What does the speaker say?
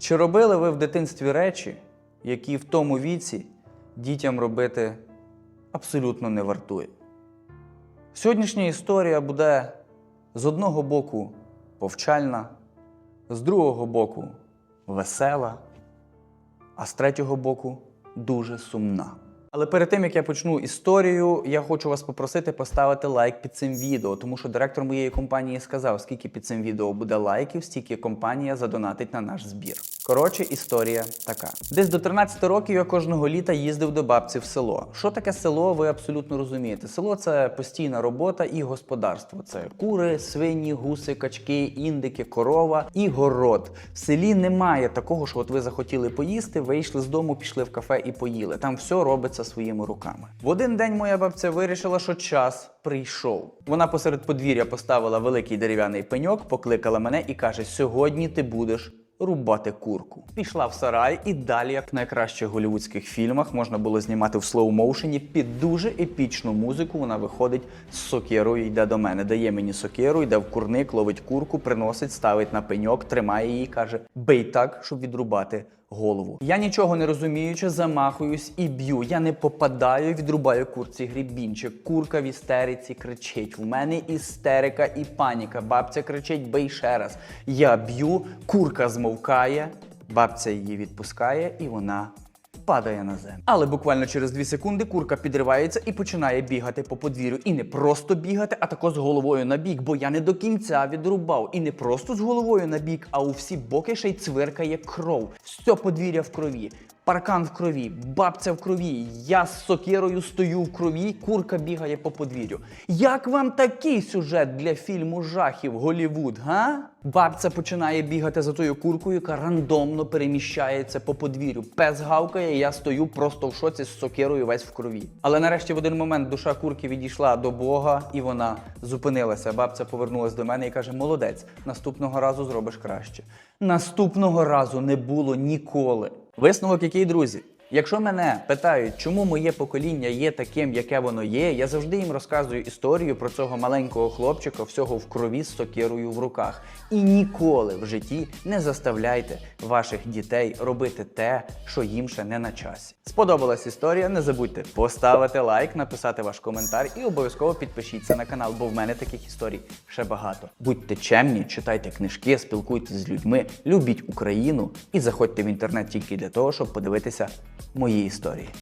Чи робили ви в дитинстві речі, які в тому віці дітям робити абсолютно не вартує? Сьогоднішня історія буде з одного боку повчальна, з другого боку весела, а з третього боку дуже сумна. Але перед тим як я почну історію, я хочу вас попросити поставити лайк під цим відео, тому що директор моєї компанії сказав, скільки під цим відео буде лайків, стільки компанія задонатить на наш збір. Коротше, історія така: десь до 13 років я кожного літа їздив до бабці в село. Що таке село? Ви абсолютно розумієте. Село це постійна робота і господарство. Це кури, свині, гуси, качки, індики, корова і город. В селі немає такого, що от ви захотіли поїсти, вийшли з дому, пішли в кафе і поїли. Там все робиться своїми руками. В один день моя бабця вирішила, що час прийшов. Вона посеред подвір'я поставила великий дерев'яний пеньок, покликала мене і каже: Сьогодні ти будеш. Рубати курку. Пішла в сарай, і далі, як в найкращих голівудських фільмах, можна було знімати в слоу-моушені під дуже епічну музику. Вона виходить з сокирою, йде до мене, дає мені сокиру, йде в курник, ловить курку, приносить, ставить на пеньок, тримає її, каже: бий так, щоб відрубати голову. Я нічого не розуміючи, замахуюсь і б'ю. Я не попадаю, відрубаю курці грібінчик. Курка в істериці кричить. У мене істерика і паніка. Бабця кричить, бий ще раз. Я б'ю, курка змовкає, бабця її відпускає, і вона. Падає на землю. Але буквально через 2 секунди курка підривається і починає бігати по подвір'ю. І не просто бігати, а також з головою на бік, бо я не до кінця відрубав. І не просто з головою на бік, а у всі боки ще й цвиркає кров. Все подвір'я в крові. Паркан в крові, бабця в крові, я з сокирою стою в крові, курка бігає по подвір'ю. Як вам такий сюжет для фільму жахів Голівуд, га? Бабця починає бігати за тою куркою, яка рандомно переміщається по подвір'ю. Пес гавкає, я стою просто в шоці з сокирою весь в крові. Але нарешті в один момент душа курки відійшла до Бога, і вона зупинилася. Бабця повернулася до мене і каже: Молодець, наступного разу зробиш краще. Наступного разу не було ніколи. Висновок який, друзі? Якщо мене питають, чому моє покоління є таким, яке воно є, я завжди їм розказую історію про цього маленького хлопчика, всього в крові з сокирою в руках. І ніколи в житті не заставляйте ваших дітей робити те, що їм ще не на часі. Сподобалась історія? Не забудьте поставити лайк, написати ваш коментар і обов'язково підпишіться на канал, бо в мене таких історій ще багато. Будьте чемні, читайте книжки, спілкуйтесь з людьми, любіть Україну і заходьте в інтернет тільки для того, щоб подивитися мої історії.